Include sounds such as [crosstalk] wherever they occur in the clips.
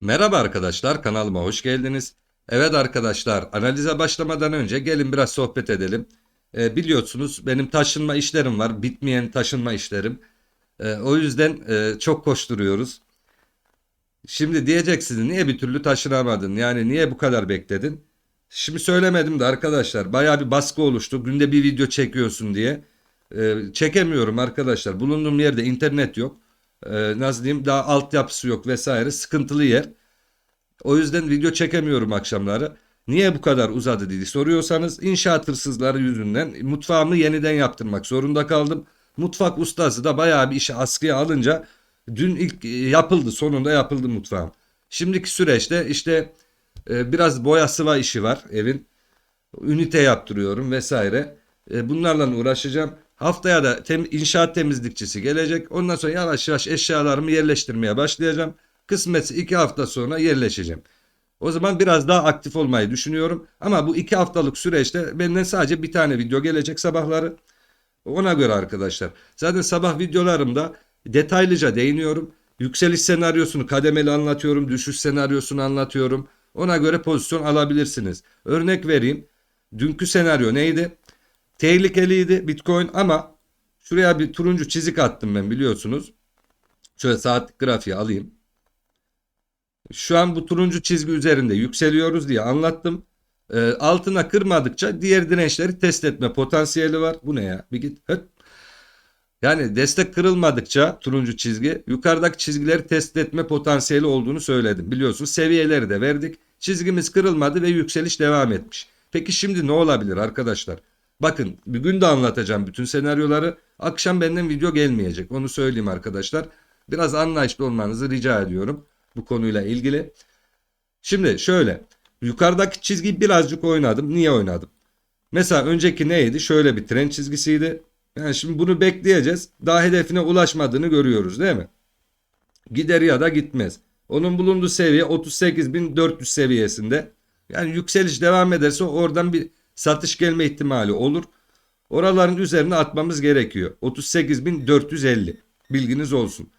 Merhaba arkadaşlar, kanalıma hoş geldiniz. Evet arkadaşlar, analize başlamadan önce gelin biraz sohbet edelim. Ee, biliyorsunuz benim taşınma işlerim var, bitmeyen taşınma işlerim. Ee, o yüzden e, çok koşturuyoruz. Şimdi diyeceksiniz niye bir türlü taşınamadın? Yani niye bu kadar bekledin? Şimdi söylemedim de arkadaşlar, bayağı bir baskı oluştu. Günde bir video çekiyorsun diye. Ee, çekemiyorum arkadaşlar. Bulunduğum yerde internet yok. Ee, nasıl diyeyim daha altyapısı yok vesaire sıkıntılı yer. O yüzden video çekemiyorum akşamları. Niye bu kadar uzadı diye soruyorsanız inşaat hırsızları yüzünden mutfağımı yeniden yaptırmak zorunda kaldım. Mutfak ustası da bayağı bir işi askıya alınca dün ilk e, yapıldı sonunda yapıldı mutfağım. Şimdiki süreçte işte e, biraz boya sıva işi var evin. Ünite yaptırıyorum vesaire. E, bunlarla uğraşacağım. Haftaya da tem- inşaat temizlikçisi gelecek. Ondan sonra yavaş yavaş eşyalarımı yerleştirmeye başlayacağım. Kısmetse iki hafta sonra yerleşeceğim. O zaman biraz daha aktif olmayı düşünüyorum. Ama bu iki haftalık süreçte benden sadece bir tane video gelecek sabahları. Ona göre arkadaşlar. Zaten sabah videolarımda detaylıca değiniyorum. Yükseliş senaryosunu kademeli anlatıyorum. Düşüş senaryosunu anlatıyorum. Ona göre pozisyon alabilirsiniz. Örnek vereyim. Dünkü senaryo neydi? Tehlikeliydi Bitcoin ama şuraya bir turuncu çizik attım ben biliyorsunuz. Şöyle saatlik grafiği alayım. Şu an bu turuncu çizgi üzerinde yükseliyoruz diye anlattım. Ee, altına kırmadıkça diğer dirençleri test etme potansiyeli var. Bu ne ya? Bir git. Höt. Yani destek kırılmadıkça turuncu çizgi yukarıdaki çizgileri test etme potansiyeli olduğunu söyledim. Biliyorsunuz seviyeleri de verdik. Çizgimiz kırılmadı ve yükseliş devam etmiş. Peki şimdi ne olabilir arkadaşlar? Bakın bugün de anlatacağım bütün senaryoları. Akşam benden video gelmeyecek. Onu söyleyeyim arkadaşlar. Biraz anlayışlı olmanızı rica ediyorum bu konuyla ilgili. Şimdi şöyle yukarıdaki çizgiyi birazcık oynadım. Niye oynadım? Mesela önceki neydi? Şöyle bir tren çizgisiydi. Yani şimdi bunu bekleyeceğiz. Daha hedefine ulaşmadığını görüyoruz değil mi? Gider ya da gitmez. Onun bulunduğu seviye 38.400 seviyesinde. Yani yükseliş devam ederse oradan bir satış gelme ihtimali olur. Oraların üzerine atmamız gerekiyor. 38.450 bilginiz olsun.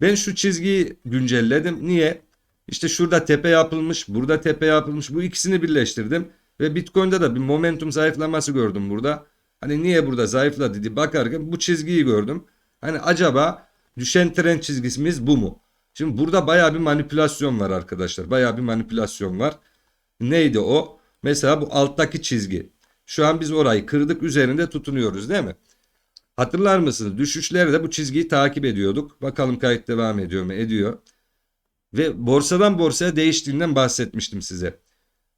Ben şu çizgiyi güncelledim. Niye? İşte şurada tepe yapılmış, burada tepe yapılmış. Bu ikisini birleştirdim. Ve Bitcoin'de de bir momentum zayıflaması gördüm burada. Hani niye burada zayıfladı diye bakarken bu çizgiyi gördüm. Hani acaba düşen trend çizgisimiz bu mu? Şimdi burada baya bir manipülasyon var arkadaşlar. Baya bir manipülasyon var. Neydi o? Mesela bu alttaki çizgi. Şu an biz orayı kırdık üzerinde tutunuyoruz değil mi? Hatırlar mısınız? Düşüşlerde bu çizgiyi takip ediyorduk. Bakalım kayıt devam ediyor mu? Ediyor. Ve borsadan borsaya değiştiğinden bahsetmiştim size.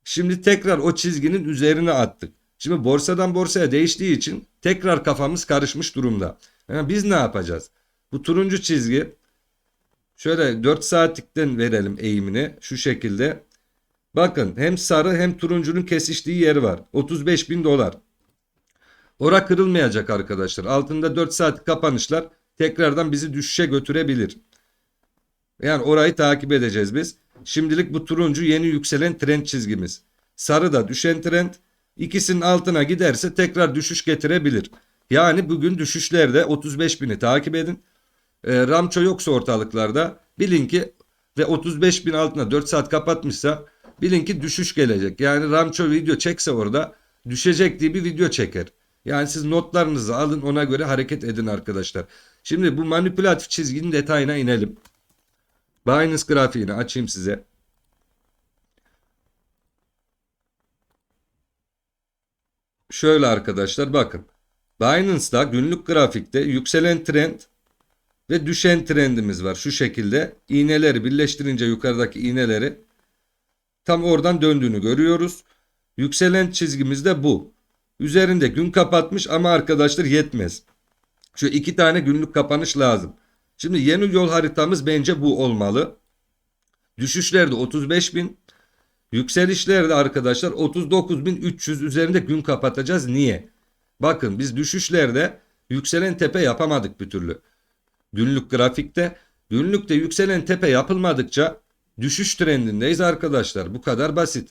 Şimdi tekrar o çizginin üzerine attık. Şimdi borsadan borsaya değiştiği için tekrar kafamız karışmış durumda. Yani biz ne yapacağız? Bu turuncu çizgi şöyle 4 saatlikten verelim eğimini şu şekilde. Bakın hem sarı hem turuncunun kesiştiği yeri var. 35 bin dolar. Ora kırılmayacak arkadaşlar. Altında 4 saat kapanışlar tekrardan bizi düşüşe götürebilir. Yani orayı takip edeceğiz biz. Şimdilik bu turuncu yeni yükselen trend çizgimiz. Sarı da düşen trend. İkisinin altına giderse tekrar düşüş getirebilir. Yani bugün düşüşlerde 35 bini takip edin. E, Ramço yoksa ortalıklarda bilin ki ve 35 bin altına 4 saat kapatmışsa bilin ki düşüş gelecek. Yani Ramço video çekse orada düşecek diye bir video çeker. Yani siz notlarınızı alın ona göre hareket edin arkadaşlar. Şimdi bu manipülatif çizginin detayına inelim. Binance grafiğini açayım size. Şöyle arkadaşlar bakın. Binance'da günlük grafikte yükselen trend ve düşen trendimiz var. Şu şekilde iğneleri birleştirince yukarıdaki iğneleri tam oradan döndüğünü görüyoruz. Yükselen çizgimiz de bu. Üzerinde gün kapatmış ama arkadaşlar yetmez. Şu iki tane günlük kapanış lazım. Şimdi yeni yol haritamız bence bu olmalı. Düşüşlerde 35 bin. Yükselişlerde arkadaşlar 39.300 üzerinde gün kapatacağız. Niye? Bakın biz düşüşlerde yükselen tepe yapamadık bir türlü. Günlük grafikte günlükte yükselen tepe yapılmadıkça düşüş trendindeyiz arkadaşlar. Bu kadar basit.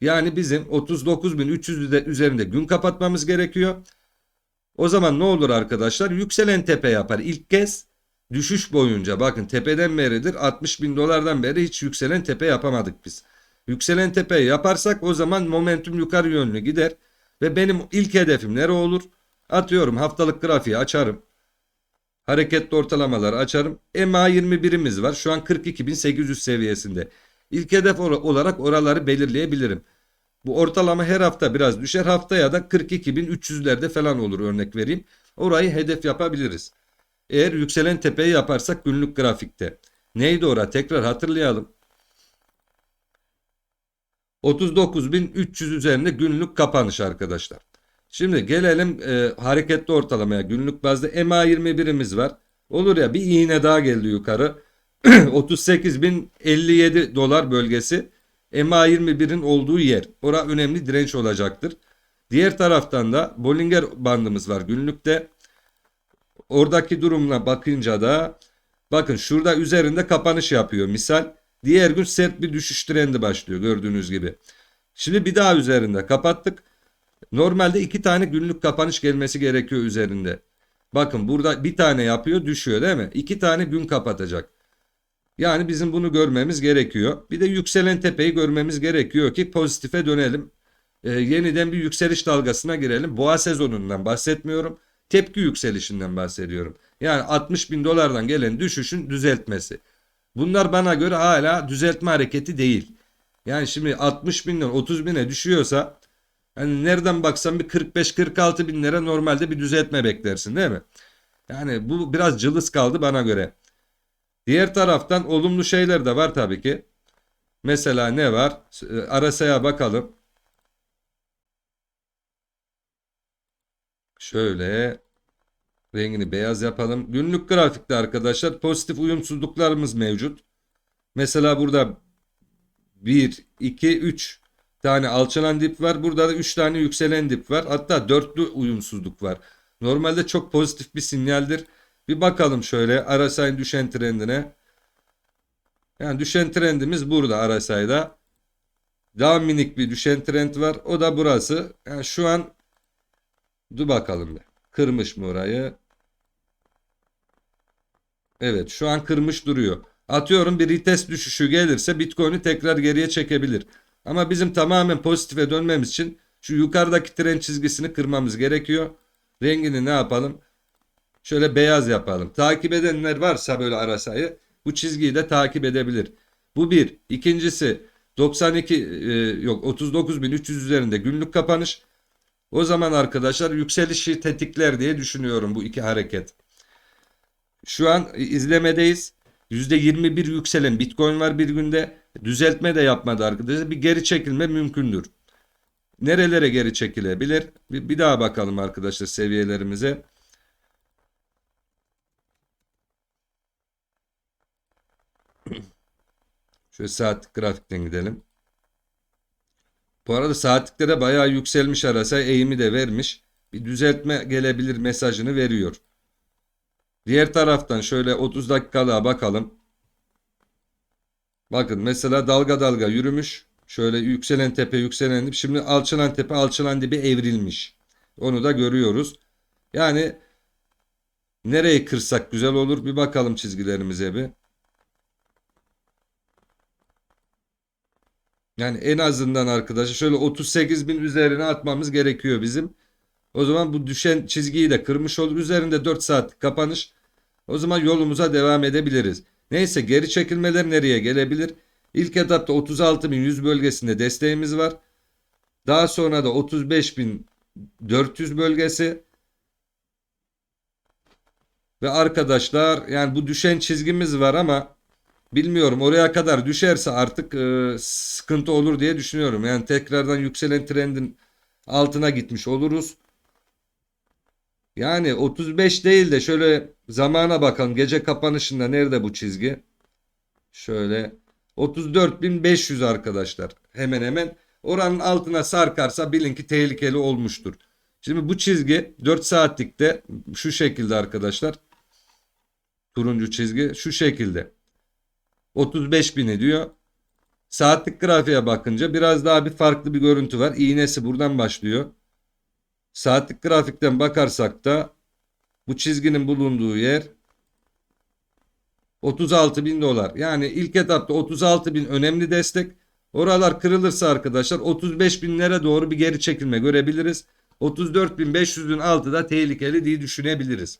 Yani bizim 39.300 üzerinde gün kapatmamız gerekiyor. O zaman ne olur arkadaşlar? Yükselen tepe yapar ilk kez. düşüş boyunca bakın tepeden beridir 60 bin dolardan beri hiç yükselen tepe yapamadık biz. Yükselen tepeyi yaparsak o zaman momentum yukarı yönlü gider ve benim ilk hedefim nere olur? Atıyorum haftalık grafiği açarım. Hareketli ortalamaları açarım. EMA 21'imiz var. Şu an 42.800 seviyesinde. İlk hedef olarak oraları belirleyebilirim. Bu ortalama her hafta biraz düşer. Haftaya da 42.300'lerde falan olur örnek vereyim. Orayı hedef yapabiliriz. Eğer yükselen tepeyi yaparsak günlük grafikte. Neydi ora? Tekrar hatırlayalım. 39.300 üzerinde günlük kapanış arkadaşlar. Şimdi gelelim e, hareketli ortalamaya. Günlük bazda MA21'imiz var. Olur ya bir iğne daha geldi yukarı. [clears throat] 38.057 dolar bölgesi MA21'in olduğu yer. Ora önemli direnç olacaktır. Diğer taraftan da Bollinger bandımız var günlükte. Oradaki durumla bakınca da bakın şurada üzerinde kapanış yapıyor misal. Diğer gün sert bir düşüş trendi başlıyor gördüğünüz gibi. Şimdi bir daha üzerinde kapattık. Normalde iki tane günlük kapanış gelmesi gerekiyor üzerinde. Bakın burada bir tane yapıyor düşüyor değil mi? İki tane gün kapatacak. Yani bizim bunu görmemiz gerekiyor. Bir de yükselen tepeyi görmemiz gerekiyor ki pozitife dönelim. Ee, yeniden bir yükseliş dalgasına girelim. Boğa sezonundan bahsetmiyorum. Tepki yükselişinden bahsediyorum. Yani 60 bin dolardan gelen düşüşün düzeltmesi. Bunlar bana göre hala düzeltme hareketi değil. Yani şimdi 60 binden 30 bine düşüyorsa hani nereden baksan bir 45-46 bin lira normalde bir düzeltme beklersin değil mi? Yani bu biraz cılız kaldı bana göre. Diğer taraftan olumlu şeyler de var tabii ki. Mesela ne var? Arasaya bakalım. Şöyle rengini beyaz yapalım. Günlük grafikte arkadaşlar pozitif uyumsuzluklarımız mevcut. Mesela burada 1, 2, 3 tane alçalan dip var. Burada da 3 tane yükselen dip var. Hatta dörtlü uyumsuzluk var. Normalde çok pozitif bir sinyaldir. Bir bakalım şöyle RSI'nin düşen trendine. Yani düşen trendimiz burada RSI'da. Daha minik bir düşen trend var. O da burası. Yani şu an dur bakalım bir. Kırmış mı orayı? Evet şu an kırmış duruyor. Atıyorum bir retest düşüşü gelirse Bitcoin'i tekrar geriye çekebilir. Ama bizim tamamen pozitife dönmemiz için şu yukarıdaki trend çizgisini kırmamız gerekiyor. Rengini ne yapalım? Şöyle beyaz yapalım. Takip edenler varsa böyle arasayı bu çizgiyi de takip edebilir. Bu bir. İkincisi 92 e, yok 39.300 üzerinde günlük kapanış. O zaman arkadaşlar yükselişi tetikler diye düşünüyorum bu iki hareket. Şu an izlemedeyiz. %21 yükselen Bitcoin var bir günde. Düzeltme de yapmadı arkadaşlar. Bir geri çekilme mümkündür. Nerelere geri çekilebilir? Bir, bir daha bakalım arkadaşlar seviyelerimize. [clears throat] Şöyle saatlik grafikten gidelim. Bu arada saatliklere bayağı yükselmiş arasa eğimi de vermiş. Bir düzeltme gelebilir mesajını veriyor. Diğer taraftan şöyle 30 dakikalığa bakalım. Bakın mesela dalga dalga yürümüş. Şöyle yükselen tepe yükselen dip. Şimdi alçalan tepe alçalan dibe evrilmiş. Onu da görüyoruz. Yani nereyi kırsak güzel olur bir bakalım çizgilerimize bir. Yani en azından arkadaşlar şöyle 38 bin üzerine atmamız gerekiyor bizim. O zaman bu düşen çizgiyi de kırmış olur. Üzerinde 4 saat kapanış. O zaman yolumuza devam edebiliriz. Neyse geri çekilmeler nereye gelebilir? İlk etapta 36.100 bölgesinde desteğimiz var. Daha sonra da 35.400 bölgesi. Ve arkadaşlar yani bu düşen çizgimiz var ama bilmiyorum oraya kadar düşerse artık e, sıkıntı olur diye düşünüyorum. Yani tekrardan yükselen trendin altına gitmiş oluruz. Yani 35 değil de şöyle zamana bakalım. Gece kapanışında nerede bu çizgi? Şöyle 34.500 arkadaşlar. Hemen hemen oranın altına sarkarsa bilin ki tehlikeli olmuştur. Şimdi bu çizgi 4 saatlikte şu şekilde arkadaşlar. Turuncu çizgi şu şekilde. 35 bin ediyor. Saatlik grafiğe bakınca biraz daha bir farklı bir görüntü var. İğnesi buradan başlıyor. Saatlik grafikten bakarsak da bu çizginin bulunduğu yer 36 bin dolar. Yani ilk etapta 36 bin önemli destek. Oralar kırılırsa arkadaşlar 35 binlere doğru bir geri çekilme görebiliriz. 34.500'ün altı da tehlikeli diye düşünebiliriz.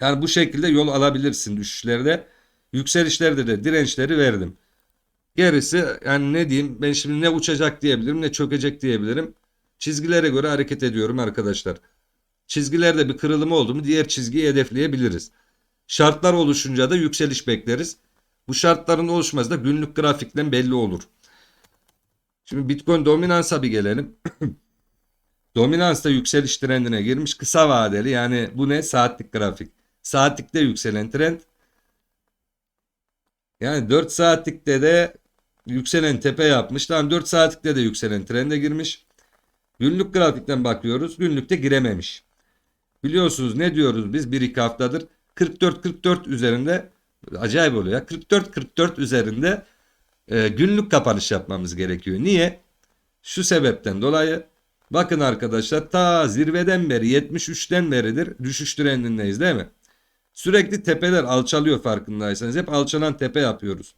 Yani bu şekilde yol alabilirsin düşüşlerde. Yükselişlerde de dirençleri verdim. Gerisi yani ne diyeyim ben şimdi ne uçacak diyebilirim ne çökecek diyebilirim. Çizgilere göre hareket ediyorum arkadaşlar. Çizgilerde bir kırılım oldu mu diğer çizgiyi hedefleyebiliriz. Şartlar oluşunca da yükseliş bekleriz. Bu şartların oluşması da günlük grafikten belli olur. Şimdi Bitcoin dominansa bir gelelim. [clears throat] Dominans da yükseliş trendine girmiş. Kısa vadeli yani bu ne? Saatlik grafik. Saatlikte yükselen trend. Yani 4 saatlikte de yükselen tepe yapmış. Tamam 4 saatlikte de yükselen trende girmiş. Günlük grafikten bakıyoruz. Günlükte girememiş. Biliyorsunuz ne diyoruz biz 1-2 haftadır? 44-44 üzerinde acayip oluyor ya. 44-44 üzerinde e, günlük kapanış yapmamız gerekiyor. Niye? Şu sebepten dolayı bakın arkadaşlar ta zirveden beri 73'ten beridir düşüş trendindeyiz değil mi? Sürekli tepeler alçalıyor farkındaysanız. Hep alçalan tepe yapıyoruz.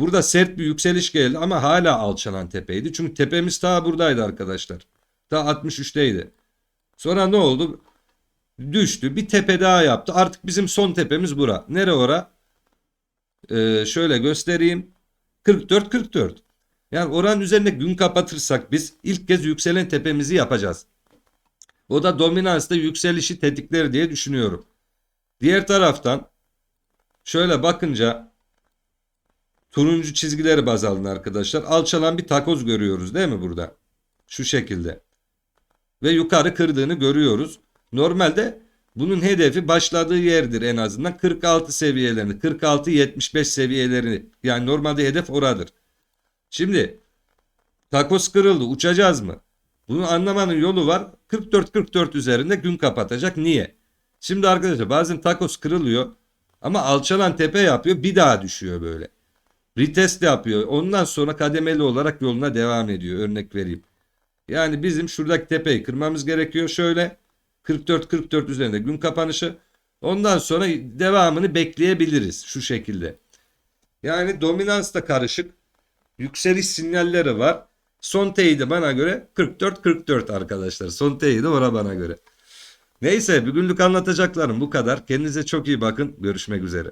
Burada sert bir yükseliş geldi ama hala alçalan tepeydi. Çünkü tepemiz ta buradaydı arkadaşlar. Ta 63'teydi. Sonra ne oldu? Düştü. Bir tepe daha yaptı. Artık bizim son tepemiz bura. Nere ora? Ee, şöyle göstereyim. 44-44. Yani oranın üzerinde gün kapatırsak biz ilk kez yükselen tepemizi yapacağız. O da dominansta yükselişi tetikler diye düşünüyorum. Diğer taraftan şöyle bakınca turuncu çizgileri baz alın arkadaşlar. Alçalan bir takoz görüyoruz değil mi burada? Şu şekilde. Ve yukarı kırdığını görüyoruz. Normalde bunun hedefi başladığı yerdir en azından 46 seviyelerini 46-75 seviyelerini yani normalde hedef oradır. Şimdi takoz kırıldı uçacağız mı? Bunu anlamanın yolu var. 44-44 üzerinde gün kapatacak. Niye? Şimdi arkadaşlar bazen takos kırılıyor ama alçalan tepe yapıyor bir daha düşüyor böyle. Retest yapıyor. Ondan sonra kademeli olarak yoluna devam ediyor. Örnek vereyim. Yani bizim şuradaki tepeyi kırmamız gerekiyor. Şöyle 44-44 üzerinde gün kapanışı. Ondan sonra devamını bekleyebiliriz şu şekilde. Yani dominans da karışık. Yükseliş sinyalleri var. Son teyidi bana göre 44-44 arkadaşlar. Son teyidi ora bana göre. Neyse bugünlük anlatacaklarım bu kadar. Kendinize çok iyi bakın. Görüşmek üzere.